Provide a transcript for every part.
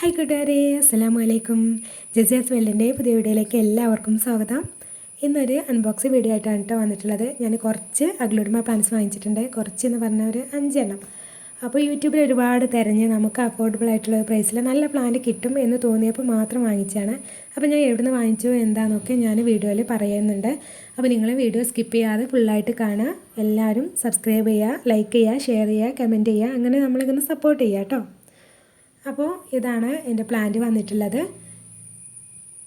Hi കൂട്ടുകാരെ അസ്സാം വലൈക്കും ജസിയാസ് വെല്ലിന്റെ പുതിയ വീഡിയോയിലേക്ക് എല്ലാവർക്കും സ്വാഗതം. ഇന്നൊരു അൺബോക്സിങ് വീഡിയോ ആയിട്ടാണ് കേട്ടോ വന്നിട്ടുള്ളത്. ഞാൻ കുറച്ച് അഗ്ലോഡിമ പ്ലാൻസ് വാങ്ങിച്ചിട്ടുണ്ട്. കുറച്ച് എന്ന് പറഞ്ഞ ഒരു അഞ്ചെണ്ണം. അപ്പോൾ യൂട്യൂബിൽ ഒരുപാട് തിരഞ്ഞ് നമുക്ക് അഫോർഡബിൾ ആയിട്ടുള്ള പ്രൈസിൽ നല്ല പ്ലാന്റ് കിട്ടും എന്ന് തോന്നിയപ്പോൾ മാത്രം വാങ്ങിച്ചാണ് അപ്പോൾ ഞാൻ എവിടെ നിന്ന് വാങ്ങിച്ചു എന്താണെന്നൊക്കെ ഞാൻ വീഡിയോയിൽ പറയുന്നുണ്ട്. അപ്പോൾ നിങ്ങൾ വീഡിയോ സ്കിപ്പ് ചെയ്യാതെ ഫുള്ളായിട്ട് കാണുക. എല്ലാവരും സബ്സ്ക്രൈബ് ചെയ്യുക ലൈക്ക് ചെയ്യുക ഷെയർ ചെയ്യുക കമന്റ് ചെയ്യുക. അങ്ങനെ നമ്മളിങ്ങനെ സപ്പോർട്ട് ചെയ്യുക കേട്ടോ അപ്പോൾ ഇതാണ് എന്റെ പ്ലാന്റ് വന്നിട്ടുള്ളത്.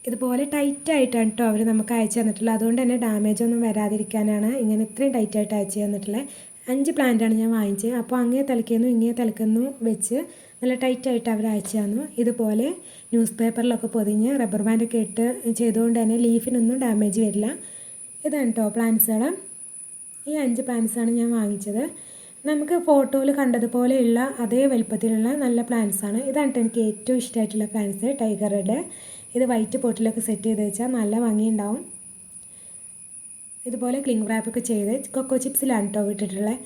ഇതുപോലെ ടൈറ്റായിട്ടാണ് കേട്ടോ അവർ നമുക്ക് അയച്ചു തന്നിട്ടുള്ളത്. അതുകൊണ്ട് തന്നെ ഡാമേജ് ഒന്നും വരാതിരിക്കാനാണ് ഇങ്ങനെ ഇത്രയും ടൈറ്റായിട്ട് അയച്ചു തന്നിട്ടുള്ളത് അഞ്ച് പ്ലാന്റാണ് ഞാൻ വാങ്ങിച്ചത് അപ്പോൾ അങ്ങേ തലക്കുന്നു ഇങ്ങേ തലക്കുന്നു വെച്ച് നല്ല ടൈറ്റായിട്ട് അവർ അയച്ചു തന്നു. ഇതുപോലെ ന്യൂസ് പേപ്പറിലൊക്കെ പൊതിഞ്ഞ് റബ്ബർ ബാൻഡൊക്കെ ഇട്ട് ചെയ്തുകൊണ്ട് തന്നെ ലീഫിനൊന്നും ഡാമേജ് വരില്ല. ഇതാണ് കേട്ടോ പ്ലാന്റ്സുകൾ ഈ അഞ്ച് പ്ലാന്റ്സാണ് ഞാൻ വാങ്ങിച്ചത്. നമുക്ക് ഫോട്ടോയിൽ കണ്ടതുപോലെയുള്ള അതേ വലുപ്പത്തിലുള്ള നല്ല പ്ലാന്റ്സ് ആണ്. ഇതാണ് എനിക്ക് ഏറ്റവും ഇഷ്ടമായിട്ടുള്ള പ്ലാന്റ്സ് ടൈഗർ റെഡ് ഇത് വൈറ്റ് പോട്ടിലൊക്കെ സെറ്റ് ചെയ്ത് വെച്ചാൽ നല്ല ഭംഗിയുണ്ടാവും. ഇതുപോലെ ക്ലിങ് റാപ്പൊക്കെ ചെയ്ത് കൊക്കോ ചിപ്സിലാണ് കേട്ടോ വിട്ടിട്ടുള്ളത്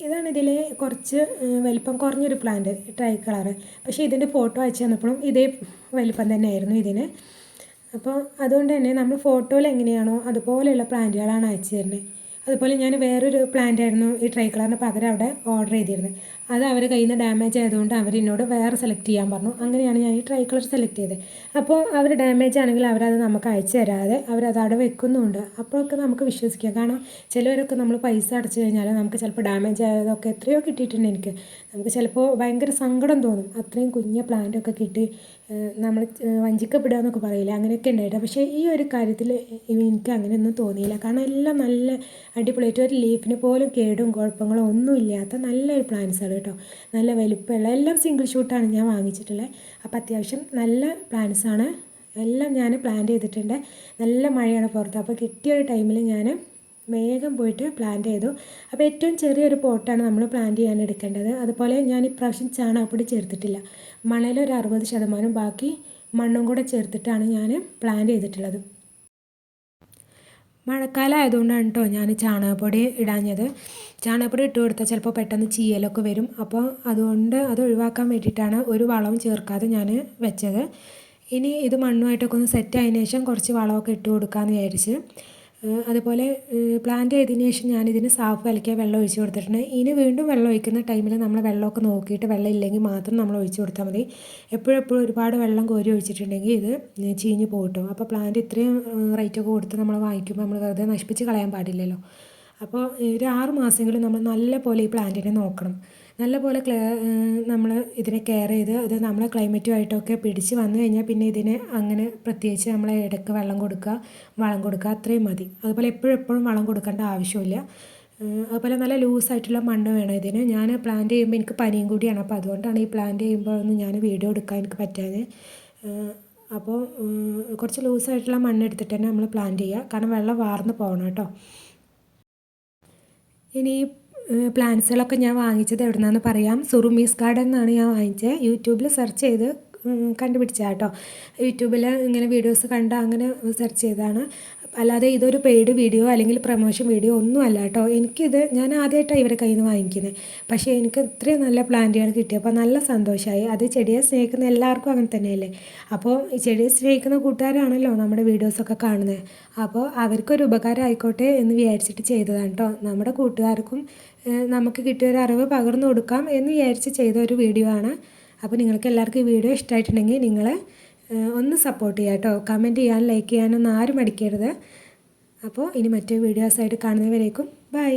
ഇതാണ് ഇതിൽ കുറച്ച് വലിപ്പം കുറഞ്ഞൊരു പ്ലാന്റ് ട്രൈ കളറ് പക്ഷേ ഇതിന്റെ ഫോട്ടോ അയച്ചു തന്നപ്പോഴും ഇതേ വലിപ്പം തന്നെയായിരുന്നു ഇതിന്. അപ്പോൾ അതുകൊണ്ട് തന്നെ നമ്മൾ ഫോട്ടോയിൽ എങ്ങനെയാണോ അതുപോലെയുള്ള പ്ലാന്റുകളാണ് അയച്ചു തരുന്നത്. അതുപോലെ ഞാൻ വേറൊരു പ്ലാന്റ് ആയിരുന്നു ഈ ട്രൈ കളറിന് പകരം അവിടെ ഓർഡർ ചെയ്തിരുന്നത്. അത് അവർ കയ്യിൽ നിന്ന് ഡാമേജ് ആയതുകൊണ്ട് അവർ എന്നോട് വേറെ സെലക്ട് ചെയ്യാൻ പറഞ്ഞു. അങ്ങനെയാണ് ഞാൻ ഈ ട്രൈ കളർ സെലക്ട് ചെയ്തത്. അപ്പോൾ അവർ ഡാമേജ് ആണെങ്കിൽ അവരത് നമുക്ക് അയച്ചു തരാതെ അവരത് അവിടെ വെക്കുന്നുണ്ട്. അപ്പോഴൊക്കെ നമുക്ക് വിശ്വസിക്കാം. കാരണം ചിലവരൊക്കെ നമ്മൾ പൈസ അടച്ചു കഴിഞ്ഞാൽ നമുക്ക് ചിലപ്പോൾ ഡാമേജ് ആയതൊക്കെ എത്രയോ കിട്ടിയിട്ടുണ്ട് എനിക്ക്. നമുക്ക് ചിലപ്പോൾ ഭയങ്കര സങ്കടം തോന്നും. അത്രയും കുഞ്ഞ പ്ലാന്റൊക്കെ കിട്ടി നമ്മൾ വഞ്ചിക്കപ്പെടുക എന്നൊക്കെ പറയില്ല? അങ്ങനെയൊക്കെ ഉണ്ടായിട്ട്. പക്ഷേ ഈ ഒരു കാര്യത്തിൽ എനിക്ക് അങ്ങനെയൊന്നും തോന്നിയില്ല. കാരണം എല്ലാം നല്ല അടിപൊളിയായിട്ട് ഒരു ലീഫിന് പോലും കേടും കുഴപ്പങ്ങളോ ഒന്നും ഇല്ലാത്ത നല്ലൊരു പ്ലാന്റ്സാണ് കേട്ടോ. നല്ല വലിപ്പമുള്ള എല്ലാം സിംഗിൾ ഷൂട്ടാണ് ഞാൻ വാങ്ങിച്ചിട്ടുള്ളത് അപ്പോൾ അത്യാവശ്യം നല്ല പ്ലാന്റ്സാണ് എല്ലാം ഞാൻ പ്ലാൻ ചെയ്തിട്ടുണ്ട്. നല്ല മഴയാണ് പുറത്ത്. അപ്പോൾ കിട്ടിയ ഒരു ടൈമിൽ ഞാൻ വേഗം പോയിട്ട് പ്ലാന്റ് ചെയ്തു. അപ്പോൾ ഏറ്റവും ചെറിയൊരു പോട്ടാണ് നമ്മൾ പ്ലാന്റ് ചെയ്യാൻ എടുക്കേണ്ടത്. അതുപോലെ ഞാൻ ഇപ്രാവശ്യം ചാണകപ്പൊടി ചേർത്തിട്ടില്ല. മണലൊരു അറുപത് ശതമാനം ബാക്കി മണ്ണും കൂടെ ചേർത്തിട്ടാണ് ഞാൻ പ്ലാന്റ് ചെയ്തിട്ടുള്ളത്. മഴക്കാലം ആയതുകൊണ്ടാണ് കേട്ടോ ഞാൻ ചാണകപ്പൊടി ഇടാഞ്ഞത്. ചാണകപ്പൊടി ഇട്ട് കൊടുത്താൽ ചിലപ്പോൾ പെട്ടെന്ന് ചീയലൊക്കെ വരും. അപ്പോൾ അതുകൊണ്ട് അത് ഒഴിവാക്കാൻ വേണ്ടിയിട്ടാണ് ഒരു വളവും ചേർക്കാതെ ഞാൻ വെച്ചത്. ഇനി ഇത് മണ്ണുമായിട്ടൊക്കെ ഒന്ന് സെറ്റ് ആയതിനു ശേഷം കുറച്ച് വളമൊക്കെ ഇട്ട് കൊടുക്കാമെന്ന് വിചാരിച്ച്. അതുപോലെ പ്ലാന്റ് ചെയ്തതിന് ശേഷം ഞാനിതിന് സാഫ് കലക്കിയ വെള്ളം ഒഴിച്ച് കൊടുത്തിട്ടുണ്ട്. ഇനി വീണ്ടും വെള്ളം ഒഴിക്കുന്ന ടൈമിൽ നമ്മൾ വെള്ളമൊക്കെ നോക്കിയിട്ട് വെള്ളം ഇല്ലെങ്കിൽ മാത്രം നമ്മൾ ഒഴിച്ച് കൊടുത്താൽ മതി. എപ്പോഴെപ്പോഴും ഒരുപാട് വെള്ളം കോരി ഒഴിച്ചിട്ടുണ്ടെങ്കിൽ ഇത് ചീഞ്ഞ് പോകട്ടോ അപ്പോൾ പ്ലാന്റ് ഇത്രയും റേറ്റൊക്കെ കൊടുത്ത് നമ്മൾ വാങ്ങിക്കുമ്പോൾ നമ്മൾ വെറുതെ നശിപ്പിച്ച് കളയാൻ പാടില്ലല്ലോ. അപ്പോൾ ഒരു ആറ് മാസമെങ്കിലും നമ്മൾ നല്ല പോലെ ഈ പ്ലാന്റിനെ നോക്കണം. നല്ല പോലെ ക്ലേ നമ്മൾ ഇതിനെ കെയർ ചെയ്ത് അത് നമ്മളെ ക്ലൈമറ്റുമായിട്ടൊക്കെ പിടിച്ച് വന്നു കഴിഞ്ഞാൽ പിന്നെ ഇതിനെ അങ്ങനെ പ്രത്യേകിച്ച് നമ്മൾ ഇടയ്ക്ക് വെള്ളം കൊടുക്കുക വളം കൊടുക്കുക അത്രയും മതി. അതുപോലെ എപ്പോഴും എപ്പോഴും വളം കൊടുക്കേണ്ട ആവശ്യമില്ല. അതുപോലെ നല്ല ലൂസായിട്ടുള്ള മണ്ണ് വേണം ഇതിന്. ഞാൻ പ്ലാന്റ് ചെയ്യുമ്പോൾ എനിക്ക് പനിയും കൂടിയാണ്. അപ്പോൾ അതുകൊണ്ടാണ് ഈ പ്ലാന്റ് ചെയ്യുമ്പോഴൊന്നും ഞാൻ വീഡിയോ എടുക്കാൻ എനിക്ക് പറ്റാതെ അപ്പോൾ കുറച്ച് ലൂസായിട്ടുള്ള മണ്ണ് എടുത്തിട്ട് തന്നെ നമ്മൾ പ്ലാന്റ് ചെയ്യുക. കാരണം വെള്ളം വാർന്ന് പോകണം കേട്ടോ. ഇനി പ്ലാന്റ്സുകളൊക്കെ ഞാൻ വാങ്ങിച്ചത് എവിടെ പറയാം. സുറുമീസ് ഗാർഡൻ എന്നാണ് ഞാൻ വാങ്ങിച്ചത് യൂട്യൂബിൽ സെർച്ച് ചെയ്ത് കണ്ടുപിടിച്ച കേട്ടോ യൂട്യൂബിൽ ഇങ്ങനെ വീഡിയോസ് കണ്ട് അങ്ങനെ സെർച്ച് ചെയ്തതാണ്. അല്ലാതെ ഇതൊരു പെയ്ഡ് വീഡിയോ അല്ലെങ്കിൽ പ്രൊമോഷൻ വീഡിയോ ഒന്നും അല്ല കേട്ടോ. എനിക്കിത് ഞാൻ ആദ്യമായിട്ടാണ് ഇവരെ കയ്യിൽ നിന്ന് വാങ്ങിക്കുന്നത് പക്ഷേ എനിക്ക് ഇത്രയും നല്ല പ്ലാന്റുകൾ കിട്ടിയപ്പോൾ നല്ല സന്തോഷമായി അത് ചെടിയെ സ്നേഹിക്കുന്ന എല്ലാവർക്കും അങ്ങനെ തന്നെയല്ലേ? അപ്പോൾ ഈ ചെടിയെ സ്നേഹിക്കുന്ന കൂട്ടുകാരാണല്ലോ നമ്മുടെ വീഡിയോസൊക്കെ കാണുന്നത് അപ്പോൾ അവർക്കൊരു ഉപകാരം ആയിക്കോട്ടെ എന്ന് വിചാരിച്ചിട്ട് ചെയ്തതാണ് കേട്ടോ. നമ്മുടെ കൂട്ടുകാർക്കും നമുക്ക് കിട്ടിയ ഒരു അറിവ് പകർന്നു കൊടുക്കാം എന്ന് വിചാരിച്ച് ചെയ്ത ഒരു വീഡിയോ ആണ്. അപ്പോൾ നിങ്ങൾക്ക് എല്ലാവർക്കും ഈ വീഡിയോ ഇഷ്ടമായിട്ടുണ്ടെങ്കിൽ നിങ്ങൾ ഒന്ന് സപ്പോർട്ട് ചെയ്യുക കേട്ടോ കമന്റ് ചെയ്യാൻ ലൈക്ക് ചെയ്യാനൊന്നും ആരും മടിക്കരുത്. അപ്പോൾ ഇനി മറ്റു വീഡിയോസായിട്ട് കാണുന്നവരേക്കും ബൈ